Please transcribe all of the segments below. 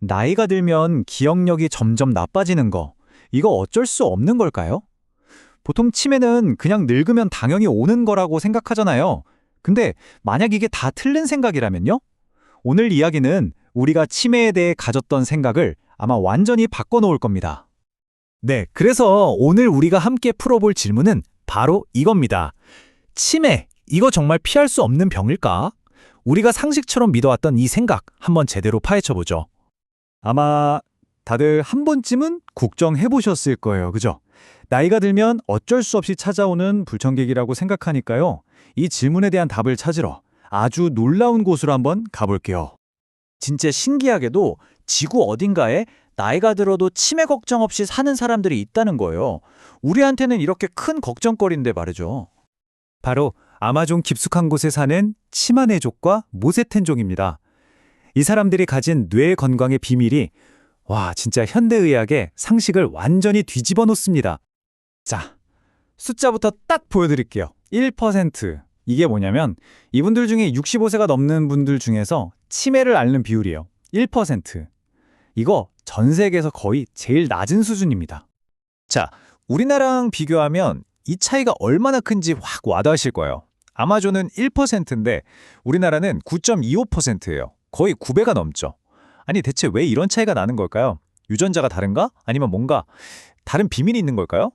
나이가 들면 기억력이 점점 나빠지는 거, 이거 어쩔 수 없는 걸까요? 보통 치매는 그냥 늙으면 당연히 오는 거라고 생각하잖아요. 근데 만약 이게 다 틀린 생각이라면요? 오늘 이야기는 우리가 치매에 대해 가졌던 생각을 아마 완전히 바꿔놓을 겁니다. 네, 그래서 오늘 우리가 함께 풀어볼 질문은 바로 이겁니다. 치매, 이거 정말 피할 수 없는 병일까? 우리가 상식처럼 믿어왔던 이 생각 한번 제대로 파헤쳐보죠. 아마 다들 한 번쯤은 국정해 보셨을 거예요. 그죠? 나이가 들면 어쩔 수 없이 찾아오는 불청객이라고 생각하니까요. 이 질문에 대한 답을 찾으러 아주 놀라운 곳으로 한번 가볼게요. 진짜 신기하게도 지구 어딘가에 나이가 들어도 치매 걱정 없이 사는 사람들이 있다는 거예요. 우리한테는 이렇게 큰 걱정거리인데 말이죠. 바로 아마존 깊숙한 곳에 사는 치마네족과 모세텐족입니다. 이 사람들이 가진 뇌 건강의 비밀이 와 진짜 현대의학의 상식을 완전히 뒤집어 놓습니다. 자, 숫자부터 딱 보여드릴게요. 1%. 이게 뭐냐면 이분들 중에 65세가 넘는 분들 중에서 치매를 앓는 비율이에요. 1%. 이거 전 세계에서 거의 제일 낮은 수준입니다. 자, 우리나라랑 비교하면 이 차이가 얼마나 큰지 확 와닿으실 거예요. 아마존은 1%인데 우리나라는 9.25%예요. 거의 9배가 넘죠. 아니 대체 왜 이런 차이가 나는 걸까요? 유전자가 다른가? 아니면 뭔가 다른 비밀이 있는 걸까요?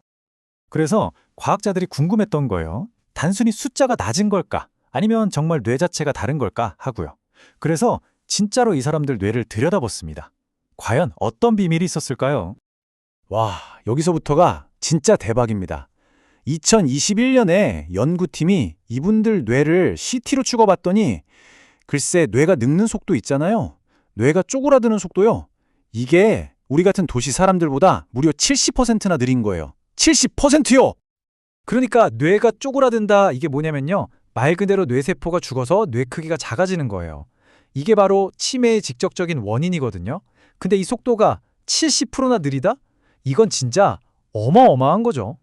그래서 과학자들이 궁금했던 거예요. 단순히 숫자가 낮은 걸까? 아니면 정말 뇌 자체가 다른 걸까? 하고요. 그래서 진짜로 이 사람들 뇌를 들여다봤습니다. 과연 어떤 비밀이 있었을까요? 와, 여기서부터가 진짜 대박입니다. 2021년에 연구팀이 이분들 뇌를 CT로 찍어봤더니 글쎄 뇌가 늙는 속도 있잖아요. 뇌가 쪼그라드는 속도요. 이게 우리 같은 도시 사람들보다 무려 70%나 느린 거예요. 70%요! 그러니까 뇌가 쪼그라든다 이게 뭐냐면요. 말 그대로 뇌세포가 죽어서 뇌 크기가 작아지는 거예요. 이게 바로 치매의 직접적인 원인이거든요. 근데 이 속도가 70%나 느리다? 이건 진짜 어마어마한 거죠.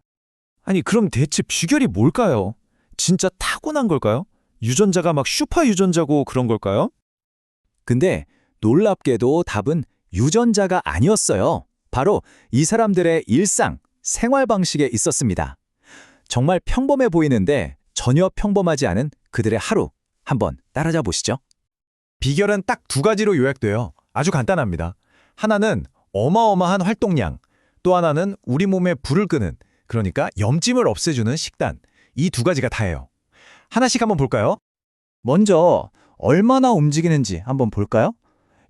아니 그럼 대체 비결이 뭘까요? 진짜 타고난 걸까요? 유전자가 막 슈퍼 유전자고 그런 걸까요? 근데 놀랍게도 답은 유전자가 아니었어요. 바로 이 사람들의 일상, 생활 방식에 있었습니다. 정말 평범해 보이는데 전혀 평범하지 않은 그들의 하루 한번 따라잡아 보시죠. 비결은 딱 두 가지로 요약돼요. 아주 간단합니다. 하나는 어마어마한 활동량, 또 하나는 우리 몸에 불을 끄는 그러니까 염증을 없애주는 식단. 이 두 가지가 다예요. 하나씩 한번 볼까요? 먼저 얼마나 움직이는지 한번 볼까요?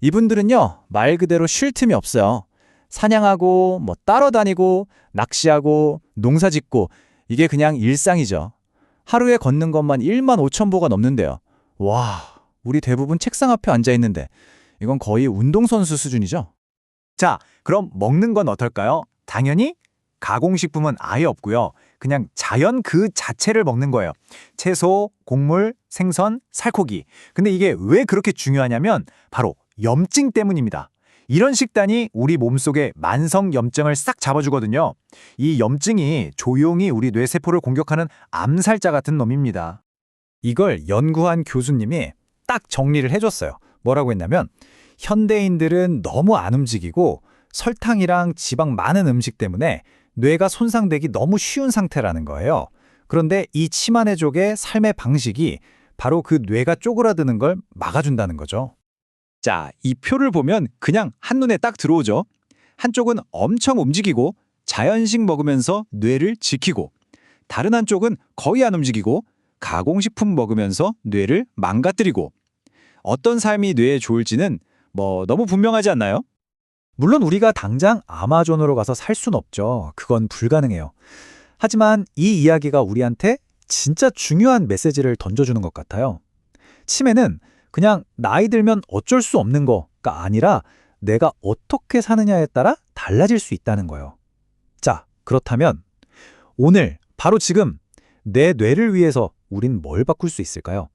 이분들은요, 말 그대로 쉴 틈이 없어요. 사냥하고, 뭐 따라다니고, 낚시하고, 농사 짓고, 이게 그냥 일상이죠. 하루에 걷는 것만 1만 5천 보가 넘는데요. 와, 우리 대부분 책상 앞에 앉아 있는데, 이건 거의 운동선수 수준이죠? 자, 그럼 먹는 건 어떨까요? 당연히 가공식품은 아예 없고요. 그냥 자연 그 자체를 먹는 거예요. 채소, 곡물, 생선, 살코기. 근데 이게 왜 그렇게 중요하냐면 바로 염증 때문입니다. 이런 식단이 우리 몸속의 만성 염증을 싹 잡아주거든요. 이 염증이 조용히 우리 뇌세포를 공격하는 암살자 같은 놈입니다. 이걸 연구한 교수님이 딱 정리를 해줬어요. 뭐라고 했냐면 현대인들은 너무 안 움직이고 설탕이랑 지방 많은 음식 때문에 뇌가 손상되기 너무 쉬운 상태라는 거예요. 그런데 이 치마네족의 삶의 방식이 바로 그 뇌가 쪼그라드는 걸 막아준다는 거죠. 자, 이 표를 보면 그냥 한눈에 딱 들어오죠. 한쪽은 엄청 움직이고 자연식 먹으면서 뇌를 지키고 다른 한쪽은 거의 안 움직이고 가공식품 먹으면서 뇌를 망가뜨리고 어떤 삶이 뇌에 좋을지는 뭐 너무 분명하지 않나요? 물론 우리가 당장 아마존으로 가서 살 순 없죠. 그건 불가능해요. 하지만 이 이야기가 우리한테 진짜 중요한 메시지를 던져주는 것 같아요. 치매는 그냥 나이 들면 어쩔 수 없는 거가 아니라 내가 어떻게 사느냐에 따라 달라질 수 있다는 거예요. 자, 그렇다면 오늘 바로 지금 내 뇌를 위해서 우린 뭘 바꿀 수 있을까요?